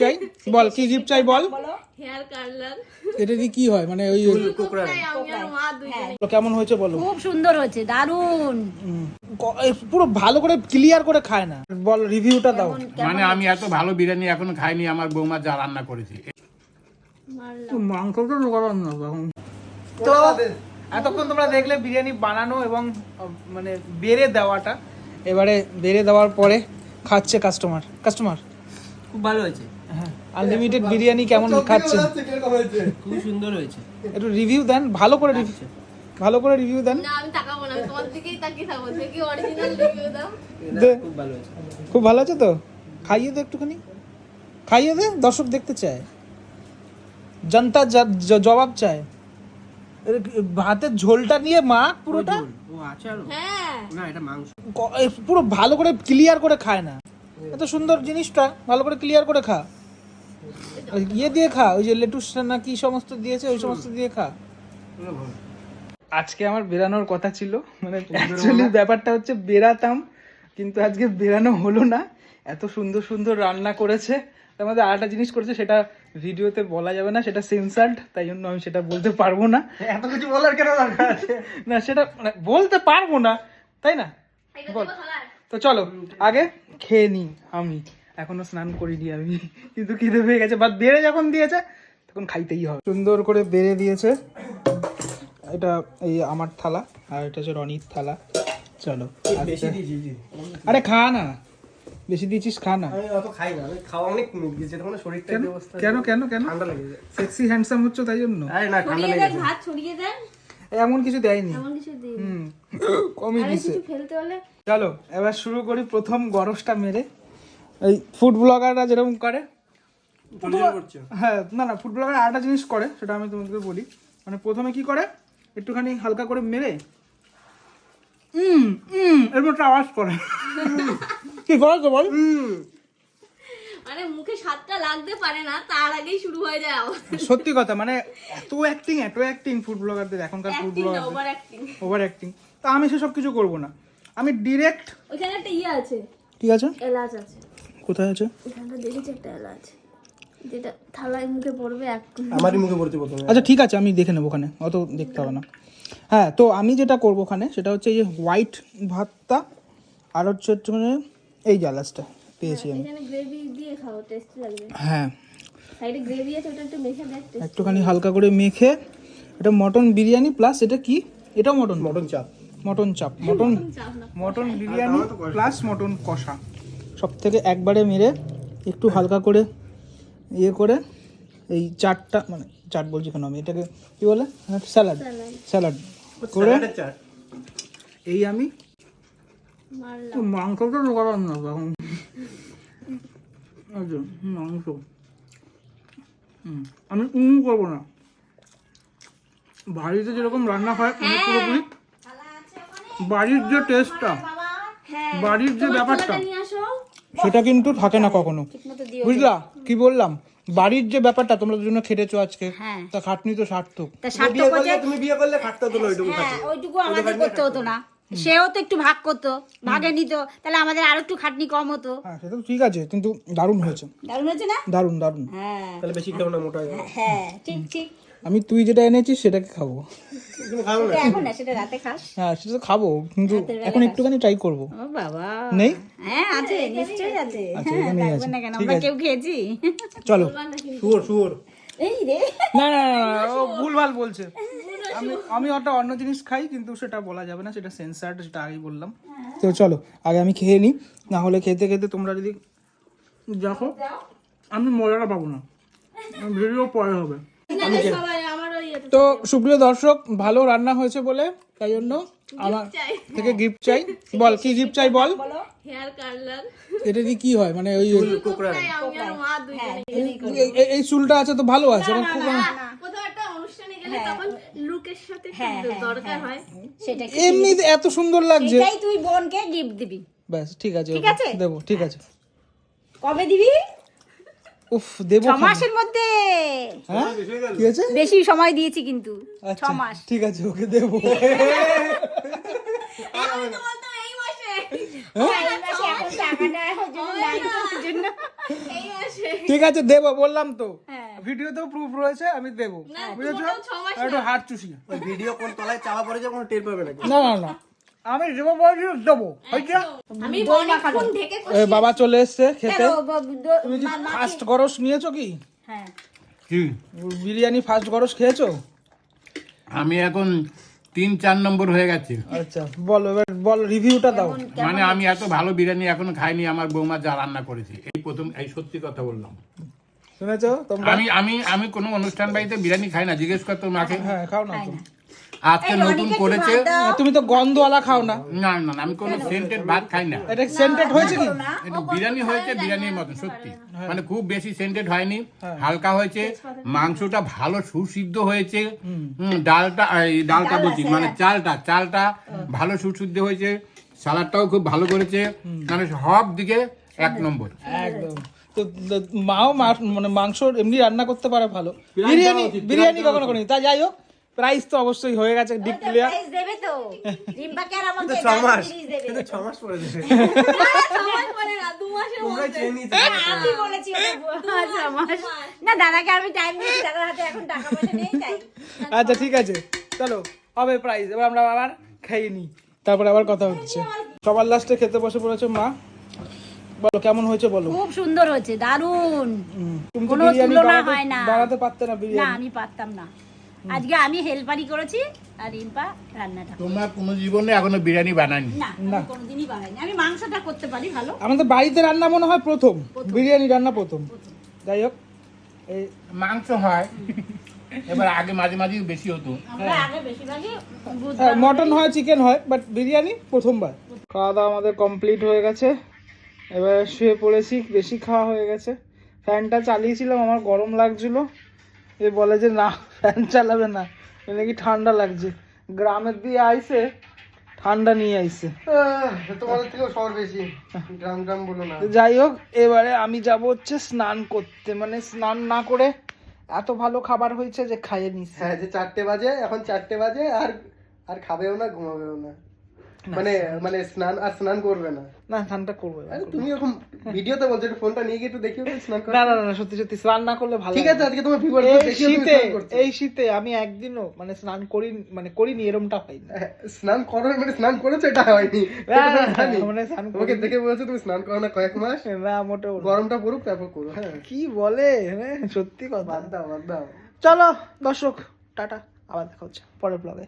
চাই? বল কি গিফট চাই বল? Hair colour. এটা দিয়ে কি হয়? মানে ওই দুজনে কেমন হয়েছে বলো? খুব সুন্দর হয়েছে দারুণ পুরো ভালো করে ক্লিয়ার করে খায় না। বল রিভিউটা দাও। মানে আমি এত ভালো বিরিয়ানি এখনও খাইনি আমার বৌমা যা রান্না করেছে। মাংসটা গরম না তখন তো এতক্ষণ তোমরা দেখলে বিরিয়ানি বানানো এবং মানে বেড়ে দেওয়াটা। এবারে বেড়ে দেওয়ার পরে খাচ্ছে কাস্টমার কাস্টমার খুব ভালো হয়েছে। হ্যাঁ আনলিমিটেড বিরিয়ানি কেমন খাচ্ছেন? খুব সুন্দর হয়েছে। একটু রিভিউ দেন ভালো করে রিভিউ ভালো করে রিভিউ দেন। না আমি তাকাবো না তোমার দিকেই তাকিয়ে থাকব দেখি অরিজিনাল রিভিউ দাও। খুব ভালো হয়েছে। খুব ভালো আছে তো? খাইয়ে দে একটুখানি। খাইয়ে দে দর্শক দেখতে চায়। জনতা জবাব চায়। এর ভাতের ঝোলটা নিয়ে মা পুরোটা? ও হ্যাঁ। না এটা মাংস। পুরো ভালো করে ক্লিয়ার করে খায় না। এত সুন্দর জিনিসটা ভালো করে ক্লিয়ার করে খা। ইয়ে দিয়ে খা ওই যে লেটুস না কি সমস্ত দিয়েছে ওই সমস্ত দিয়ে খা। আজকে আমার বেরানোর কথা ছিল মানে অ্যাকচুয়ালি ব্যাপারটা হচ্ছে বেরাতাম কিন্তু আজকে বেরানো হলো না। এত সুন্দর সুন্দর রান্না করেছে তার মধ্যে আরেকটা জিনিস করেছে সেটা ভিডিওতে বলা যাবে না সেটা সেন্সার্ড তাই জন্য আমি সেটা বলতে পারব না। এত কিছু বলার কেন দরকার আছে? না সেটা মানে বলতে পারব না তাই না? বল তো চলো আগে খেয়ে নি আমি। এখনও স্নান করিনি আমি। কিন্তু খিদে পেয়ে গেছে। বাট বেড়ে যখন দিয়েছে তখন খাইতেই হবে। সুন্দর করে বেড়ে দিয়েছে। এটা এই আমার থালা আর এটা হচ্ছে রনির থালা। চলো বেশি দিয়েছি জি। আরে খা না। বেশি দিয়েছিস খা না। খাই না। খাওয়া অনেক কমে গিয়েছে। তখন শরীরটা কেন? কেন কেন কেন? ঠান্ডা লেগে যায় সেক্সি হ্যান্ডসাম হচ্ছে তাই জন্য। আরে না ঠান্ডা লেগে ভাত ছড়িয়ে দেন। এমন কিছু দেয়নি। এমন কিছু হুম। কমই দিছে। কিছু ফেলতে হলে চলো এবার শুরু করি প্রথম গরসটা মেরে। এই ফুড ব্লগাররা যেরকম করে হ্যাঁ না না ফুড ব্লগার আরেকটা জিনিস করে সেটা আমি তোমাদেরকে বলি। মানে প্রথমে কি করে একটুখানি হালকা করে মেরে উম উম। এর মতো আওয়াজ করে। কি করে তো বল মানে মুখে স্বাদটা লাগতে পারে না তার আগেই শুরু হয়ে যায় সত্যি কথা মানে এত অ্যাক্টিং এত অ্যাক্টিং ফুড ব্লগারদের এখনকার ফুড ব্লগারদের ওভার অ্যাক্টিং ওভার অ্যাক্টিং তা আমি সেসব কিছু করব না। আমি ডিরেক্ট ওইখানে একটা ইয়ে আছে। ঠিক আছে? এলাচ আছে। কোথায় আছে? ওইখানটা দেখেছি একটা এলাচ। যেটা থালায় মুখে পড়বে এক আমারই মুখে পড়ছে প্রথমে আচ্ছা ঠিক আছে আমি দেখে নেব ওখানে। অত দেখতে হবে না। হ্যাঁ তো আমি যেটা করব ওখানে সেটা হচ্ছে এই যে হোয়াইট ভাতটা আর হচ্ছে একটুখানি এই জালাসটা পেয়েছি আমি। এখানে গ্রেভি দিয়ে খাও টেস্ট লাগবে। হ্যাঁ। একটুখানি হালকা করে মেখে এটা মটন বিরিয়ানি প্লাস এটা কি? এটাও মটন। মটন চাপ। মটন চাপ। Mutton mutton biryani plus mutton কষা। সব থেকে একবারে মেরে একটু হালকা করে ইয়ে করে এই চাটটা মানে চাট বলছি কেন আমি? এটাকে কি বলে? স্যালাড। স্যালাড। করে এই আমি মাংসটা গরম না তখন আচ্ছা মাংস হুম, আমি উম করব না বাড়িতে যেরকম রান্না হয় পুরোপুরি বাড়ির যে টেস্টটা হ্যাঁ বাড়ির যে ব্যাপারটা থালাটা নিয়ে আসো সেটা কিন্তু থাকে না কখনো। বুঝলা? কি বললাম? বাড়ির যে ব্যাপারটা তোমরা দুজনে খেটেছো আজকে হ্যাঁ। তা খাটনি তো সার্থক। তুমি বিয়ে করলে খাটতে হতো না ওইটুকু আমাদের করতে হতো না। সেও তো একটু ভাগ করতো ভাগে নিত তাহলে আমাদের আরও একটু খাটনি কম হতো। হ্যাঁ সেটা তো ঠিক আছে কিন্তু দারুণ হয়েছে। দারুণ হয়েছে না? দারুণ দারুণ। হ্যাঁ। তাহলে বেশি খেও না মোটা হ্যাঁ ঠিক ঠিক। আমি তুই যেটা এনেছিস সেটাকে খাব। সেটা এখন না সেটা রাতে খাস? হ্যাঁ সেটা তো খাব কিন্তু এখন একটুখানি ট্রাই করব। ও বাবা। নেই? হ্যাঁ আছে নিশ্চয়ই আছে। আচ্ছা, আছে। না কেন? আমরা কেউ খেয়েছি? চলো। শুয়োর শুয়োর। এই রে। না না না, না, ও ভুলভাল বলছে। আমি আমি ওটা অন্য জিনিস খাই কিন্তু সেটা বলা যাবে না সেটা সেন্সার্ড সেটা আগেই বললাম। তো চলো আগে আমি খেয়ে নিই না হলে খেতে খেতে তোমরা যদি দেখো আমি মজাটা পাবো না। ভিডিও পরে হবে। আমার তো সুপ্রিয় দর্শক ভালো রান্না হয়েছে বলে তাই জন্য আমার থেকে গিফট চাই। বল কি গিফট চাই বল? হেয়ার কালার এটা দিয়ে কি হয়? মানে ওই আমি দুজনে এই- চুলটা আছে তো ভালো আছে আমার খুব কোথাও একটা অনুষ্ঠানে গেলে তখন লুকের সাথে দরকার হয়। সেটা এমনি এত সুন্দর লাগছে। সেটাই তুই বোনকে গিফট দিবি। ব্যাস ঠিক আছে ঠিক আছে? দেবো ঠিক আছে। কবে দিবি? উফ দেবো ছ মাসের মধ্যে। হ্যাঁ? কি আছে বেশি সময় দিয়েছি কিন্তু ছ আচ্ছা মাস। ঠিক আছে ওকে দেবো। আমি তো বলতাম এই ঠিক আছে দেবো বললাম তো। হ্যাঁ। ভিডিওতেও প্রুফ রয়েছে আমি দেবো। না, বুঝেছ? একটু হাত চুষি। ওই ভিডিও কোন তলায় চাওয়া পড়ে যে কোনো টের পাবে নাকি? না না না। আমি দেবো বলছি দেবো। আমি বাবা চলে এসছে খেতে। তুমি কি ফার্স্ট গরস নিয়েছো কি? হ্যাঁ। কি? বিরিয়ানি ফার্স্ট গরস খেয়েছো? আমি এখন তিন চার নম্বর হয়ে গেছে। আচ্ছা বলো এবার বলো রিভিউটা দাও। মানে আমি এত ভালো বিরিয়ানি এখনও খাইনি আমার বৌমা যা রান্না করেছে। এই প্রথম এই সত্যি কথা বললাম। শুনেছো আমি আমি আমি কোনো অনুষ্ঠান বাড়িতে বিরিয়ানি খাই না জিজ্ঞেস কর তোর মাকে হ্যাঁ খাও না তো আজকে নতুন করেছে? তুমি তো গন্ধওয়ালা খাও না। না না না, আমি কোনো সেন্টেড ভাত খাই না। এটা সেন্টেড হয়েছে কি? একটু বিরিয়ানি হয়েছে বিরিয়ানির মতো সত্যি। মানে খুব বেশি সেন্টেড হয়নি। হালকা হয়েছে মাংসটা ভালো সুসিদ্ধ হয়েছে। ডালটা এই ডালটা বলছি মানে চালটা চালটা ভালো সুসিদ্ধ হয়েছে সালাডটাও খুব ভালো করেছে। মানে সব দিকে এক নম্বর। একদম। তো মাও মানে মাংস এমনি রান্না করতে পারে ভালো। বিরিয়ানি বিরিয়ানি কখনো করিনি। তা যাই হোক প্রাইস তো অবশ্যই হয়ে গেছে ডিপ ক্লিয়ার প্রাইজ দেবে তো। রিম্পাকে আর আমাকে ছ মাস দেবে। কিন্তু ছ মাস পরে দিছে সময় পরে না দু মাসের মধ্যে। আমি বলেছি আচ্ছা না দাদাকে আমি টাইম দিয়েছি দাদার হাতে এখন টাকা পয়সা নেই তাই। আচ্ছা ঠিক আছে। চলো হবে প্রাইস এবার আমরা আবার খাইয়ে নিই তারপরে আবার কথা হচ্ছে। সবার লাস্টে খেতে বসে পড়েছে মা? বলো কেমন হয়েছে বলো? খুব সুন্দর হয়েছে দারুণ। তো কোনো বিরিয়ানি তুলনা হয় না। বানাতে পারতে না না আমি পারতাম না। আজকে আমি হেল্পারি করেছি আর রিম্পা রান্নাটা তোমরা কোনো জীবনে এখনও বিরিয়ানি বানানি না আমি কোনোদিনই বানাইনি। আমি মাংসটা করতে পারি ভালো? আমাদের বাড়িতে রান্না মনে হয় প্রথম। বিরিয়ানি রান্না প্রথম। যাই হোক। এই মাংস হয়। এবার আগে মাঝে মাঝে বেশি হতো। আমরা আগে বেশিরভাগই বুঝতাম মটন হয় চিকেন হয় বাট বিরিয়ানি প্রথমবার। খাওয়া দাওয়া আমাদের কমপ্লিট হয়ে গেছে। এবার শুয়ে পড়েছি বেশি খাওয়া হয়ে গেছে। ফ্যানটা চালিয়েছিলাম আমার গরম লাগছিল। এ বলে যে না ফ্যান চালাবে না। এ নাকি ঠান্ডা লাগছে। গ্রামের দিয়ে আইসে ঠান্ডা নিয়ে আইসে তোমাদের থেকেও শহর বেশি। গ্রাম গ্রাম বলো না। যাই হোক এবারে আমি যাব হচ্ছে স্নান করতে। মানে স্নান না করে এত ভালো খাবার হয়েছে যে খাইয়ে নিছি হ্যাঁ যে চারটে বাজে এখন চারটে বাজে আর আর খাবেও না ঘুমাবেও না। মানে মানে স্নান আর স্নান করবে না। না স্নানটা করব। আরে তুমি এরকম ভিডিওতে বলছো একটু ফোনটা নিয়ে গিয়ে একটু দেখিও স্নান করো। না না না সত্যি সত্যি স্নান না করলে ভালো ঠিক আছে আজকে তোমার দেখিও তুমি স্নান করছ। এই শীতে আমি একদিনও মানে স্নান করি মানে করিনি এরমটা হয়নি হ্যাঁ, স্নান করো মানে স্নান করেছ এটা হয়নি। না, না, মানে স্নান তোমাকে। দেখে বলছো তুমি স্নান করো না কয়েক মাস। না মোটেও না। গরমটা পড়ুক তারপর করো হ্যাঁ। কি বলে হ্যাঁ, সত্যি কথা। বাদ দাও বাদ দাও। চলো দর্শক টাটা আবার দেখা হচ্ছে পরের ব্লগে